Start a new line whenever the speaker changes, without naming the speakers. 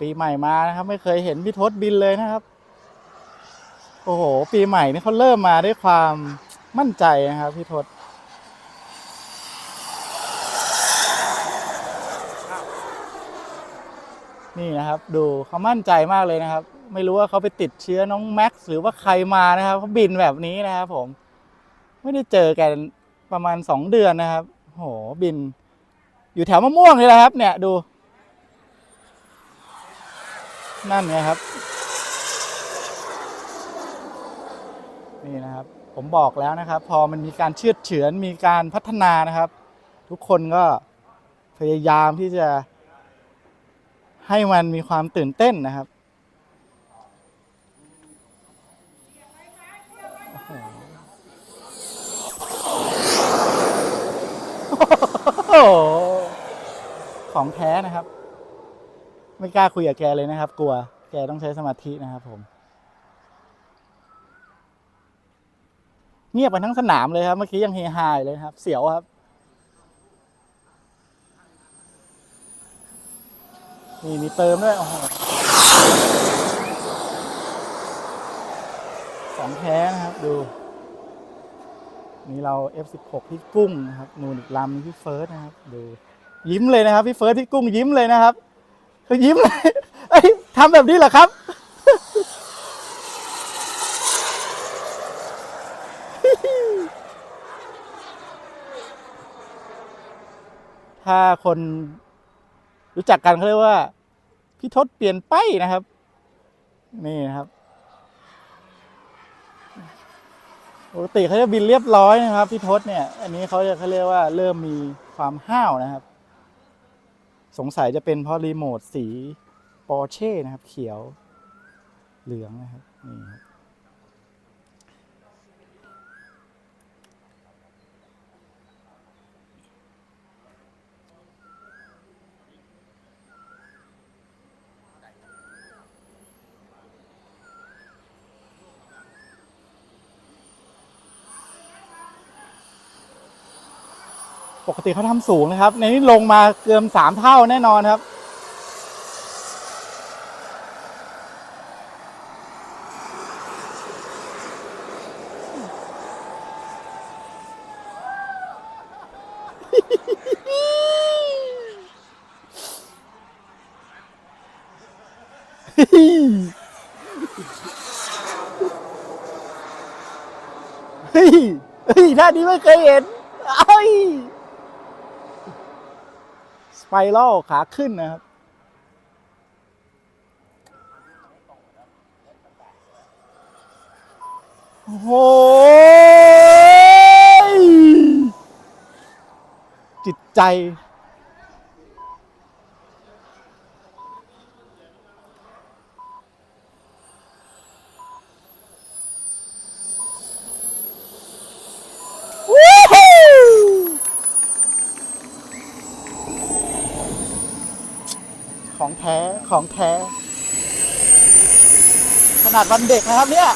ปีใหม่มานะครับ ไม่เคยเห็นพี่ทศบินเลยนะครับ โอ้โห ปีใหม่นี่เขาเริ่มมาด้วยความมั่นใจนะครับพี่ทศนี่นะครับ ดูเขามั่นใจมากเลยนะครับ ไม่รู้ว่าเขาไปติดเชื้อน้องแม็กซ์หรือว่าใครมานะครับเขาบินแบบนี้นะครับผม ไม่ได้เจอกันประมาณสองเดือนนะครับโหบิน อยู่แถวมะม่วงนี่แหละครับ เนี่ยดู นั่นไงครับ นี่นะครับ ผมบอกแล้วนะครับ พอมันมีการเชื่อดเฉือนมีการพัฒนานะครับ ทุกคนก็พยายามที่จะ ให้มันมีความตื่นเต้นนะครับของแท้นะครับ ไม่กล้าคุยกับแกเลยนะครับ กลัว แกต้องใช้สมาธินะครับผม เงียบไปทั้งสนามเลยครับ เมื่อกี้ยังเฮฮายเลยครับ เสียวครับ นี่มีเติมด้วยโอ้โหของแท้นะครับ ดู นี่เรา F16 พี่กุ้งนะครับ นูนอีกลำนึงพี่เฟิร์สนะครับ ดู ยิ้มเลยนะครับ พี่เฟิร์สพี่กุ้งยิ้มเลยนะครับ ยิ้มเลยเอ้ยทำแบบนี้เหรอครับ ถ้าคนรู้จักกันเขาเรียกว่า พี่ทศเปลี่ยนไปนะครับ นี่นะครับปกติเขาจะบินเรียบร้อยนะครับ พี่ทศเนี่ย อันนี้เขาจะเขาเรียกว่าเริ่มมีความห้าวนะครับ สงสัยจะเป็นเพราะรีโมทสีปอร์เช่นะครับ เขียวเหลืองนะครับนี่ครับ ปกติเขาทำสูงนะครับ ในนี้ลงมาเกือบสามเท่าแน่นอนครับเฮ้ยเฮ้ยท่านี้ไม่เคยเห็นเอ้ย ไปล่อขาขึ้นนะครับ โอ้โหยจิตใจ ของแท้ของแท้ ขนาดวันเด็กนะครับเนี่ย